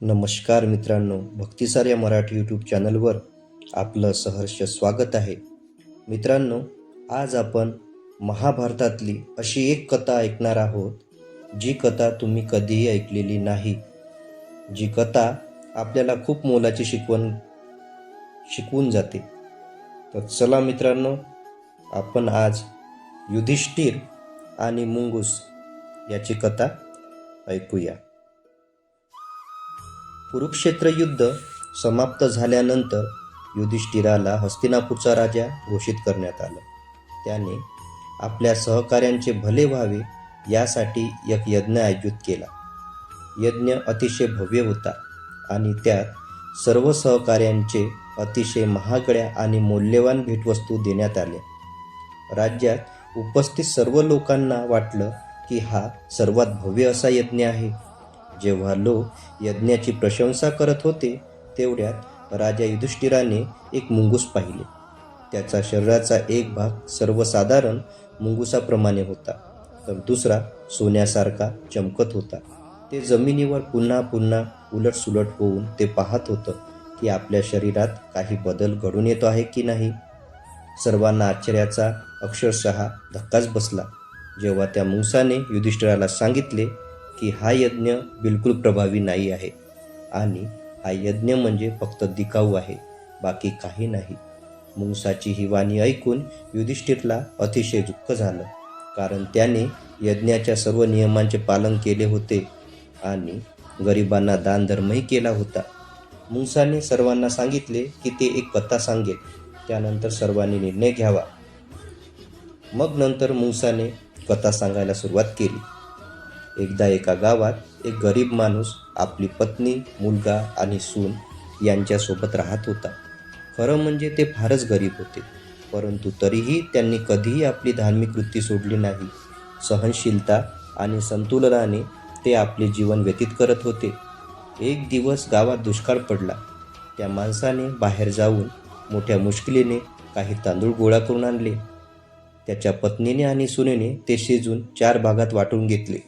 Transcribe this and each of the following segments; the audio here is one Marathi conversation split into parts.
नमस्कार मित्रांनो भक्तिसार या मराठी यूट्यूब चॅनलवर आपलं सहर्ष स्वागत आहे. मित्रांनो आज आपण महाभारतातली अशी एक कथा ऐकणार आहोत जी कथा तुम्ही कधीही ऐकलेली नाही. जी कथा आपल्याला खूप मोलाची शिकवण शिकवून जाते. तर चला मित्रांनो आपण आज युधिष्ठिर आणि मुंगूस याची कथा ऐकूया. कुरुक्षेत्र युद्ध समाप्त झाल्यानंतर युधिष्ठिराला हस्तिनापूरचा राजा घोषित करण्यात आलं. त्याने आपल्या सहकाऱ्यांचे भले व्हावे यासाठी एक यज्ञ आयोजित केला. यज्ञ अतिशय भव्य होता आणि त्यात सर्व सहकाऱ्यांचे अतिशय महागड्या आणि मौल्यवान भेटवस्तू देण्यात आल्या. राज्यात उपस्थित सर्व लोकांना वाटलं की हा सर्वात भव्य असा यज्ञ आहे. जेव्हा लोक यज्ञाची प्रशंसा करत होते तेवढ्यात राजा युधिष्ठिराने एक मुंगूस पाहिले. त्याचा शरीराचा एक भाग सर्वसाधारण मुंगुसाप्रमाणे होता तर दुसरा सोन्यासारखा चमकत होता. ते जमिनीवर पुन्हा पुन्हा उलटसुलट होऊन ते पाहत होतं की आपल्या शरीरात काही बदल घडून येतो आहे की नाही. सर्वांना आश्चर्याचा अक्षरशः धक्काच बसला. जेव्हा त्या मुंगसाने युधिष्ठिराला सांगितले की हा यज्ञ बिलकुल प्रभावी नाही आहे आणि हा यज्ञ म्हणजे फक्त दिकाऊ आहे बाकी काही नाही. मुंगसाची ही वाणी ऐकून युधिष्ठिरला अतिशय दुःख झालं कारण त्याने यज्ञाच्या सर्व नियमांचे पालन केले होते आणि गरिबांना दानधर्मही केला होता. मुंगसाने सर्वांना सांगितले की ते एक कथा सांगेल त्यानंतर सर्वांनी निर्णय घ्यावा. मग नंतर मुंगसाने कथा सांगायला सुरुवात केली. एकदा एका गावात एक गरीब माणूस आपली पत्नी मुलगा आणि सून यांच्यासोबत राहत होता. खरं म्हणजे ते फारच गरीब होते. परंतु तरीही त्यांनी कधीही आपली धार्मिक वृत्ती सोडली नाही. सहनशीलता आणि संतुलनाने ते आपले जीवन व्यतीत करत होते. एक दिवस गावात दुष्काळ पडला. त्या माणसाने बाहेर जाऊन मोठ्या मुश्किलीने काही तांदूळ गोळा करून आणले. त्याच्या पत्नीने आणि सुनेने ते शिजून चार भागात वाटून घेतले.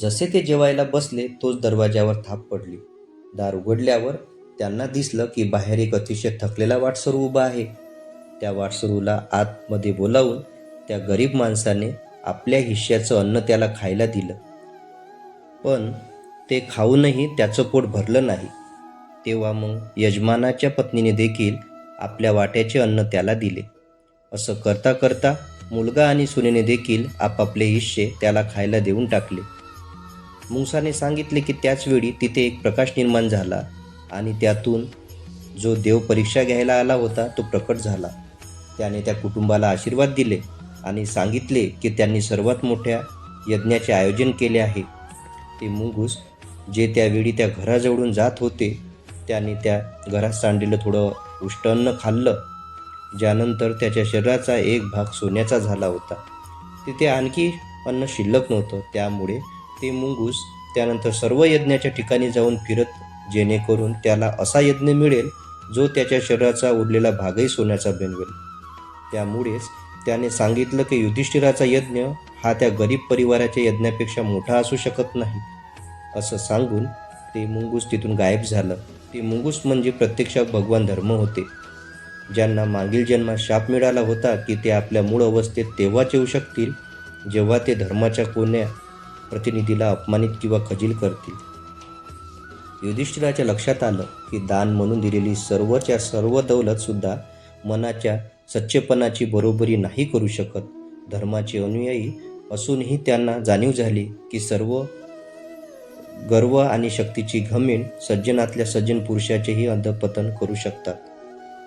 जसे ते जेवायला बसले तोच दरवाजावर थाप पडली. दार उघडल्यावर त्यांना दिसलं की बाहेर एक अतिशय थकलेला वाटसरू उभा आहे. त्या वाटसरूला आतमध्ये बोलावून त्या गरीब माणसाने आपल्या हिश्श्याचं अन्न त्याला खायला दिलं. पण ते खाऊनही त्याचं पोट भरलं नाही. तेव्हा मग यजमानाच्या पत्नीने देखील आपल्या वाट्याचे अन्न त्याला दिले. असं करता करता मुलगा आणि सुनेने देखील आपापले हिश्शे त्याला खायला देऊन टाकले. मुंगसाने सांगितले की त्याचवेळी तिथे एक प्रकाश निर्माण झाला आणि त्यातून जो देव परीक्षा घ्यायला आला होता तो प्रकट झाला. त्याने त्या कुटुंबाला आशीर्वाद दिले आणि सांगितले की त्यांनी सर्वात मोठ्या यज्ञाचे आयोजन केले आहे. ते मुंगूस जे त्यावेळी त्या घराजवळून जात होते त्याने त्या घरात सांडलेलं थोडं उष्ट अन्न खाल्लं ज्यानंतर त्याच्या शरीराचा एक भाग सोन्याचा झाला होता. तिथे आणखी अन्न शिल्लक नव्हतं त्यामुळे ते मुंगूस त्यानंतर सर्व यज्ञाच्या ठिकाणी जाऊन फिरत जेणेकरून त्याला असा यज्ञ मिळेल जो त्याच्या शरीराचा उरलेला भागही सोन्याचा बनवेल. त्यामुळेच त्याने सांगितलं की युधिष्ठिराचा यज्ञ हा त्या गरीब परिवाराच्या यज्ञापेक्षा मोठा असू शकत नाही. असं सांगून ते मुंगूस तिथून गायब झालं. ते मुंगूस म्हणजे प्रत्यक्षात भगवान धर्म होते. ज्यांना मागील जन्मात शाप मिळाला होता की ते आपल्या मूळ अवस्थेत तेव्हाच येऊ शकतील जेव्हा ते धर्माच्या कोण्या प्रतिनिधीला अपमानित किंवा खजील करतील. युधिष्ठिराच्या लक्षात आलं की दान म्हणून दिलेली सर्वच्या सर्व दौलतसुद्धा मनाच्या सच्चेपणाची बरोबरी नाही करू शकत. धर्माचे अनुयायी असूनही त्यांना जाणीव झाली की सर्व गर्व आणि शक्तीची घमीण सज्जनातल्या सज्जन पुरुषाचेही अधपतन करू शकतात.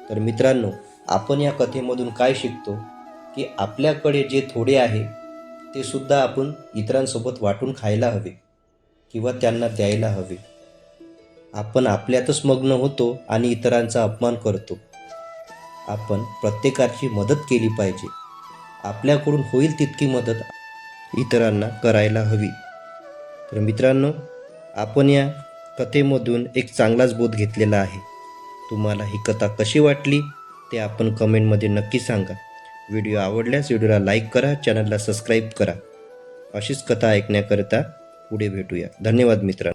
तर मित्रांनो आपण या कथेमधून काय शिकतो? की आपल्याकडे जे थोडे आहे ते सुद्धा आपण इतरांसोबत वाटून खायला हवे किंवा त्यांना द्यायला हवे. आपण आपल्यातच मग्न होतो आणि इतरांचा अपमान करतो. आपण प्रत्येकाची मदत केली पाहिजे. आपल्याकडून होईल तितकी मदत इतरांना करायला हवी. तर मित्रांनो आपण या कथेमधून एक चांगलाच बोध घेतलेला आहे. तुम्हाला ही कथा कशी वाटली ते आपण कमेंटमध्ये नक्की सांगा. व्हिडिओ आवडल्यास व्हिडिओला लाईक करा चॅनलला सबस्क्राईब करा. अशीच कथा ऐकण्याकरिता पुढे भेटूया. धन्यवाद मित्रांनो.